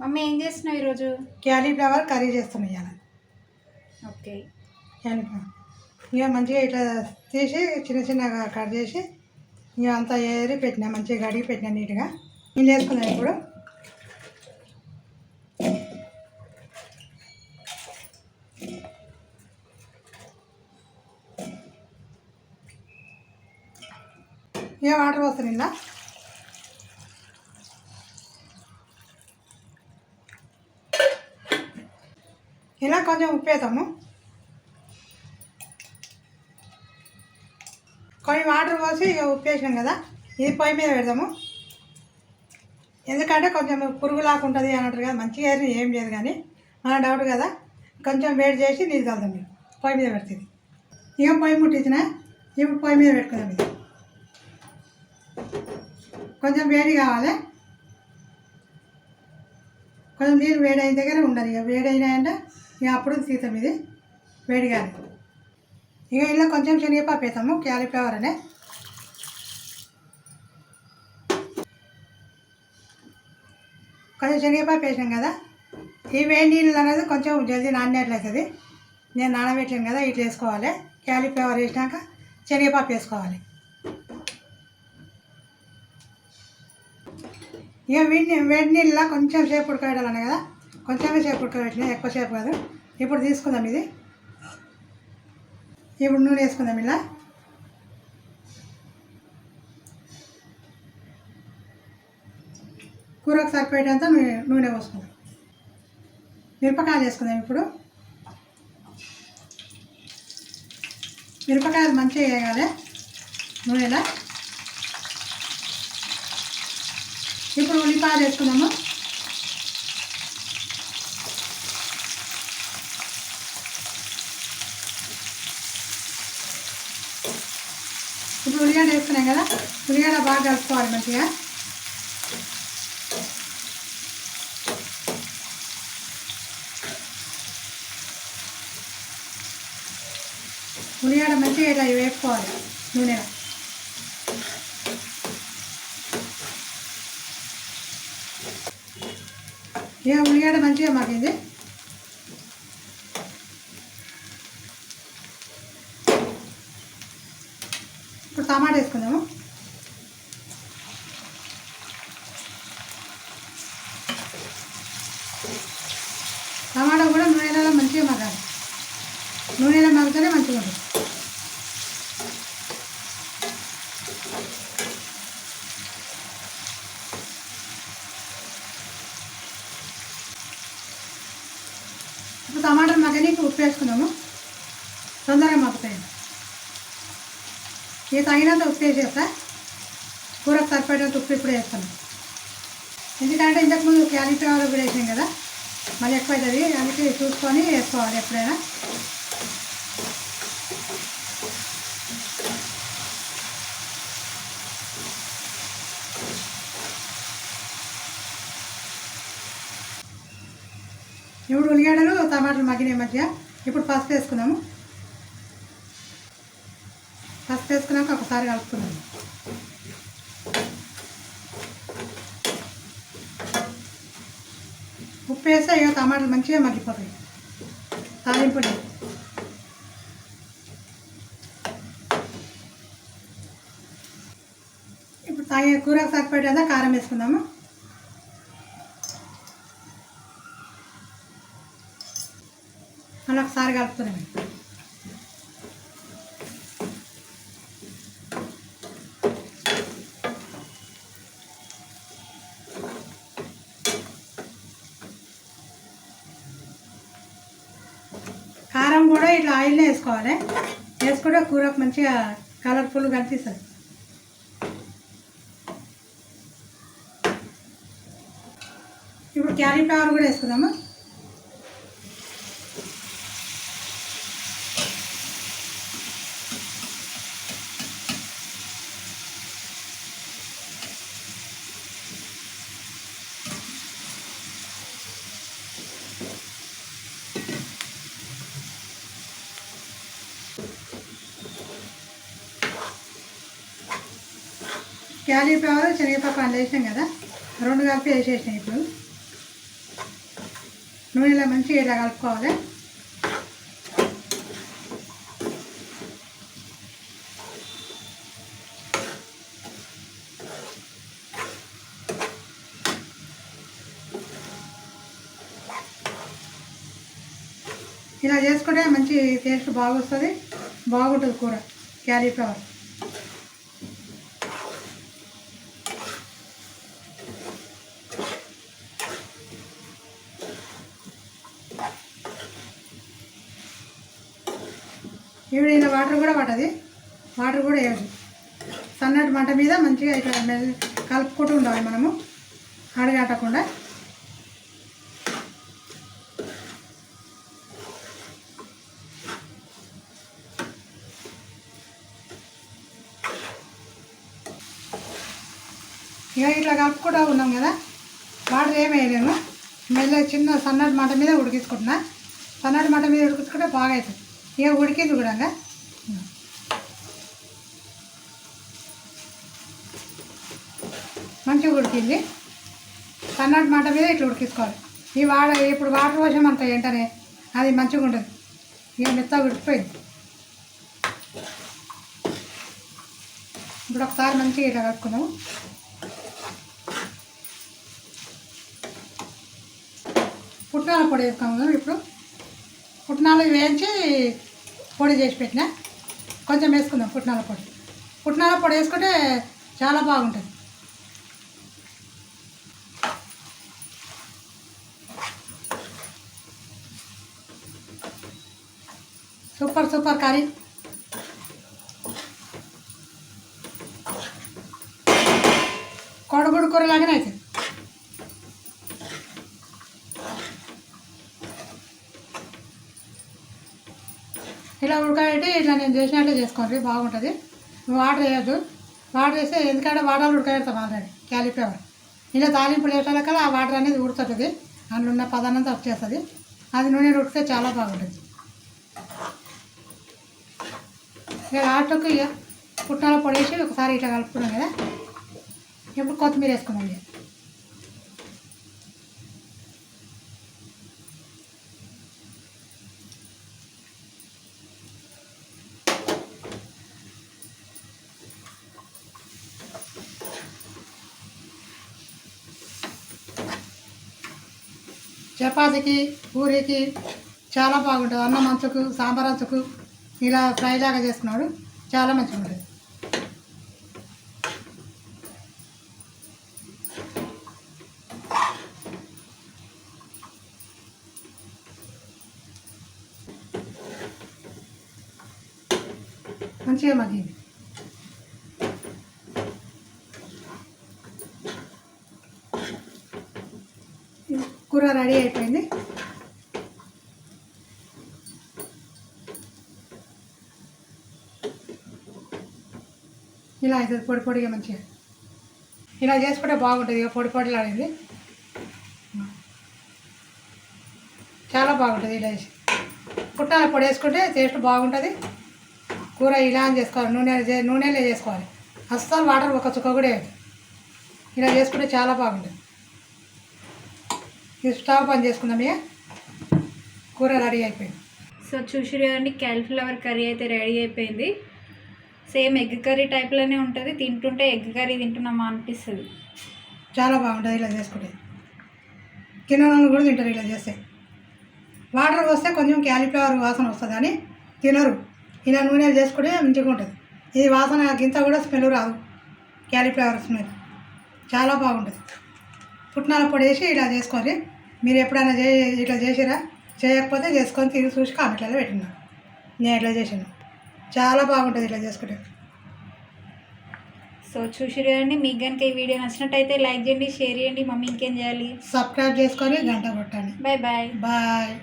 Mummy ఏం చేస్తున్నావు ఈరోజు? క్యాలీఫ్లవర్ కర్రీ చేస్తున్నాను ఇవాళ ఓకే. క్యాలీఫ్లవర్. ఇక మంచిగా ఇట్లా తీసి చిన్న చిన్నగా కట్ చేసి ఇక అంతా ఏరి పెట్టినా మంచిగా కడిగి పెట్టినా నీట్గా. నేను వేసుకున్నాను ఇప్పుడు. ఇక వాటర్ పోస్తాను ఇలా కొంచెం ఉప్పు వేద్దాము. కొన్ని వాటర్ పోసి ఇక ఉప్పు వేసినాం కదా ఇది పొయ్యి మీద పెడదాము. ఎందుకంటే కొంచెం పురుగు లాకుంటుంది అన్నట్టు కదా మంచిగా ఏరి ఏం లేదు కానీ మన డౌట్ కదా. కొంచెం వేడి చేసి నీళ్ళు కలుద్దాం మీరు పొయ్యి మీద పెడుతుంది ఇక పొయ్యి ముట్టించిన ఇప్పుడు పొయ్యి మీద పెట్టుకుందాం ఇది కొంచెం వేడి కావాలి. కొంచెం నీళ్ళు వేడి అయిన దగ్గర ఉండాలి ఇక వేడి అయినాయంటే ఇక అప్పుడు తీతాం ఇది వేడిగాలి ఇక ఇలా కొంచెం శనగపాకు వేస్తాము క్యాలీఫ్లవర్ అనే. కొంచెం శనగపాకు వేసాం కదా ఈ వేడి నీళ్ళు అనేది కొంచెం జల్దీ నానినట్లయితుంది. నేను నానబెట్టాను కదా ఇట్లా వేసుకోవాలి. క్యాలీఫ్లవర్ వేసినాక శనగపాకు వేసుకోవాలి. ఇక వేడి వేడి నీళ్ళ కొంచెం సేపు ఉడకబెట్టాలనే కదా కొంచెమే సేపు ఉడకబెట్టినా ఎక్కువ సేపు కాదు. ఇప్పుడు తీసుకుందాం ఇది. ఇప్పుడు నూనె వేసుకుందాం ఇలా. కూరకు సరిపోయేటంత నూనె నూనె పోసుకుందాం. మిరపకాయలు వేసుకుందాం ఇప్పుడు. మిరపకాయలు మంచిగా వేయాలి నూనెలో ఇప్పుడు ఉల్లిపాయలు వేసుకుందాము? ఇప్పుడు ఉల్లిగడ్డ వేసుకున్నాం కదా ఉల్లిగడ్డ బాగా కలుపుకోవాలి మంచిగా ఉల్లిగడ్డ మంచిగా ఇట్లా వేపుకోవాలి నూనెలో ఇక ఉల్లిగడ్డ మంచిగా మగ్గింది ఇప్పుడు టమాటా వేసుకుందాము టమాటా కూడా నూనెలలో మంచిగా మగాలి నూనెలో మగ్గితేనే మంచిగా ఉంటుంది. ఇప్పుడు టమాటాలు మగ్గనీకి ఉప్పు వేసుకుందాము. తొందరగా మగ్గుతాయి. ఇది తగినంత ఉప్పు వేసేస్తా కూరకు సరిపడేంత ఉప్పు ఇప్పుడు వేస్తాను. ఎందుకంటే ఇంతకుముందు క్యాలీఫ్లవర్ కూడా వేసాం కదా మళ్ళీ ఎక్కువ అవుతుంది అందుకే చూసుకొని వేసుకోవాలి ఎప్పుడైనా. ఇప్పుడు ఉల్లిగడ్డలు టమాటాలు మగ్గినాయి మధ్య. ఇప్పుడు పసుపు వేసుకుందాము పసుపు వేసుకున్నాక ఒకసారి కలుపుకుందాము ఉప్పు వేస్తే ఇక టమాటాలు మంచిగా మగ్గిపోతాయి. తాలింపుడి ఇప్పుడు తాగే కూరకు సరిపడేదా? కారం వేసుకుందాము? అలా ఒకసారి కలుపుతున్నాము కారం కూడా ఇట్లా ఆయిల్లో వేసుకోవాలి. వేసుకుంటే కూరకు మంచిగా కలర్ఫుల్ కనిపిస్తుంది ఇప్పుడు క్యాలీఫ్లవర్ కూడా వేసుకుందాము? క్యాలీఫ్లవర్ శనగపప్పు అందులో వేసాం కదా. రెండు కలిపి వేసేసినాయి ఇప్పుడు. నూనెలో మంచిగా ఇలా కలుపుకోవాలి? ఇలా చేసుకుంటే మంచి టేస్ట్ బాగొస్తుంది. బాగుంటుంది కూర క్యాలీఫ్లవర్ ఇప్పుడు ఇలా వాటర్ కూడా పట్టది వాటర్ కూడా వేయదు సన్నటి మంట మీద మంచిగా ఇట్లా మెల్ కలుపుకుంటూ ఉండాలి మనము. అడగట్టకుండా ఇక ఇట్లా కలుపుకుంటూ ఉన్నాం కదా. వాటర్ ఏమి వేయలేము. మెల్ల చిన్న సన్నటి మంట మీద ఉడికించుకుంటున్నా. సన్నటి మంట మీద ఉడికించుకుంటే బాగా అవుతుంది. ఇక ఉడికింది కూడా మంచిగా ఉడికింది. సన్నటి మంట మీద ఇట్లా ఉడికించుకోవాలి. ఈ వాడ ఇప్పుడు వాటర్ పోసాం అంత వెంటనే అది మంచిగా ఉంటుంది. ఇక మెత్తగా ఉడికిపోయింది. ఇప్పుడు ఒకసారి మంచిగా ఇట్లా కలుపుకుందాము పుట్నాల పొడి వేసుకున్నాం ఇప్పుడు. పుట్నాలు వేయించి పొడి చేసి పెట్టిన. కొంచెం వేసుకుందాం పుట్నాల పొడి. పుట్నాల పొడి వేసుకుంటే చాలా బాగుంటుంది. సూపర్ సూపర్ కర్రీ కోడిగుడు కూర లాగానే అవుతుంది ఇలా ఉడకబెట్టి ఇట్లా నేను చేసినట్లే చేసుకోండి బాగుంటుంది వాటర్ వేయద్దు వాటర్ వేస్తే ఎందుకంటే వాటర్ ఉడకబెడతాం ఆల్రెడీ క్యాలీఫ్లవర్ ఇలా తాలింపులు వేసాక ఆ వాటర్ అనేది ఉడుతుంది అందులో ఉన్న పదానంతా వచ్చేస్తుంది అది నూనె ఉడికితే చాలా బాగుంటుంది ఇక ఆటోకి ఇక పుట్నాల పొడి వేసి ఒకసారి ఇట్లా కలుపుకున్నాం కదా. ఇప్పుడు కొత్తిమీర వేసుకున్నాం ఇక చపాతీకి పూరికి చాలా బాగుంటుంది. అన్నం అంచుకు సాంబార్ అంచుకు ఇలా ఫ్రై లాగా చేసుకున్నాడు. చాలా మంచిగా ఉంటుంది మంచిగా మగ్గింది కూర రెడీ అయిపోయింది ఇలా అవుతుంది పొడి పొడిగా మంచిగా. ఇలా చేసుకుంటే బాగుంటుంది ఇక పొడి పొడిలాడింది చాలా బాగుంటుంది ఇలా చేసి పుట్టాల పొడి వేసుకుంటే టేస్ట్ బాగుంటుంది. కూర ఇలా అని చేసుకోవాలి. నూనె నూనెలో చేసుకోవాలి. అస్సలు వాటర్ ఒక చుక్క కూడా ఇలా చేసుకుంటే చాలా బాగుంటుంది. ఇది స్టవ్ పని చేసుకుందాం ఇక. కూర రెడీ అయిపోయింది. సో చూసిరు కదండి క్యాలిఫ్లవర్ కర్రీ అయితే రెడీ అయిపోయింది. సేమ్ ఎగ్ కర్రీ టైప్లోనే ఉంటుంది. తింటుంటే ఎగ్ కర్రీ తింటున్నామా అనిపిస్తుంది. చాలా బాగుంటుంది ఇలా చేసుకుంటే. తినడానికి కూడా తింటారు ఇలా చేస్తే. వాటర్ వస్తే కొంచెం క్యాలీఫ్లవర్ వాసన వస్తుంది అని తినరు. ఇలా నూనెలు చేసుకుంటే మంచిగా ఉంటుంది. ఇది వాసన గింత కూడా స్మెల్ రాదు. క్యాలీఫ్లవర్ స్మెల్ చాలా బాగుంటుంది. పుట్నాల పొడి వేసి ఇలా చేసుకోవాలి. మీరు ఎప్పుడైనా చే ఇట్లా చేసిరా? చేయకపోతే చేసుకొని తిరిగి చూసి కామెంట్లలో పెట్టినా. నేను ఇట్లా చేసాను చాలా బాగుంటుంది ఇట్లా చేసుకుంటే. సో చూసిరు కదండి మీకు కనుక ఈ వీడియో నచ్చినట్టయితే లైక్ చేయండి షేర్ చేయండి. మమ్మీ ఇంకేం చేయాలి? సబ్స్క్రైబ్ చేసుకొని గంట కొట్టండి. Bye bye bye.